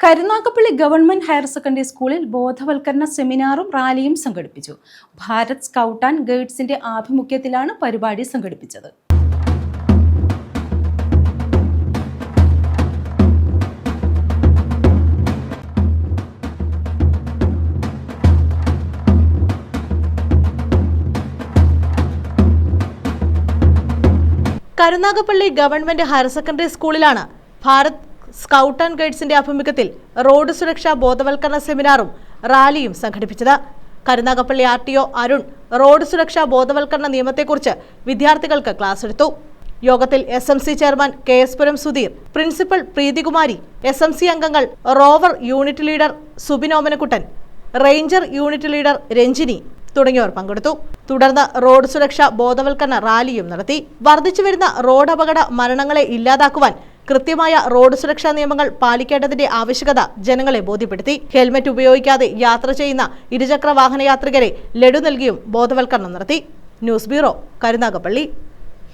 Karunagappally government higher secondary സ്കൂളിൽ ബോധവൽക്കരണ സെമിനാറും റാലിയും സംഘടിപ്പിച്ചു. ഭാരത് സ്കൗട്ട് ആൻഡ് ഗൈഡ്സിന്റെ ആഭിമുഖ്യത്തിലാണ് പരിപാടി സംഘടിപ്പിച്ചത്. കരുനാഗപ്പള്ളി ഗവൺമെന്റ് ഹയർ സെക്കൻഡറി സ്കൂളിലാണ് ഭാരത് സ്കൗട്ട് ആൻഡ് ഗൈഡ്സിന്റെ ആഭിമുഖ്യത്തിൽ റോഡ് സുരക്ഷാ ബോധവൽക്കരണ സെമിനാറും റാലിയും സംഘടിപ്പിച്ചത്. Karunagappally R T O Arun road സുരക്ഷാ ബോധവൽക്കരണ നിയമത്തെക്കുറിച്ച് വിദ്യാർത്ഥികൾക്ക് ക്ലാസ് എടുത്തു. യോഗത്തിൽ S M C chairman K S Puram Sudheer principal Preethikumari S M C അംഗങ്ങൾ rover unit leader Subin Omanakuttan ranger unit leader Ranjini തുടങ്ങിയവർ പങ്കെടുത്തു. തുടർന്ന് റോഡ് സുരക്ഷ ബോധവൽക്കരണ റാലിയും നടത്തി. വർദ്ധിച്ചുവരുന്ന റോഡ് അപകട മരണങ്ങളെ ഇല്ലാതാക്കുവാൻ കൃത്യമായ റോഡ് സുരക്ഷാ നിയമങ്ങൾ പാലിക്കേണ്ടതിന്റെ ആവശ്യകത ജനങ്ങളെ ബോധ്യപ്പെടുത്തി. ഹെൽമറ്റ് ഉപയോഗിക്കാതെ യാത്ര ചെയ്യുന്ന ഇരുചക്ര വാഹന യാത്രികരെ ലഡു നൽകിയും ബോധവൽക്കരണം നടത്തി. News bureau Karunagappally.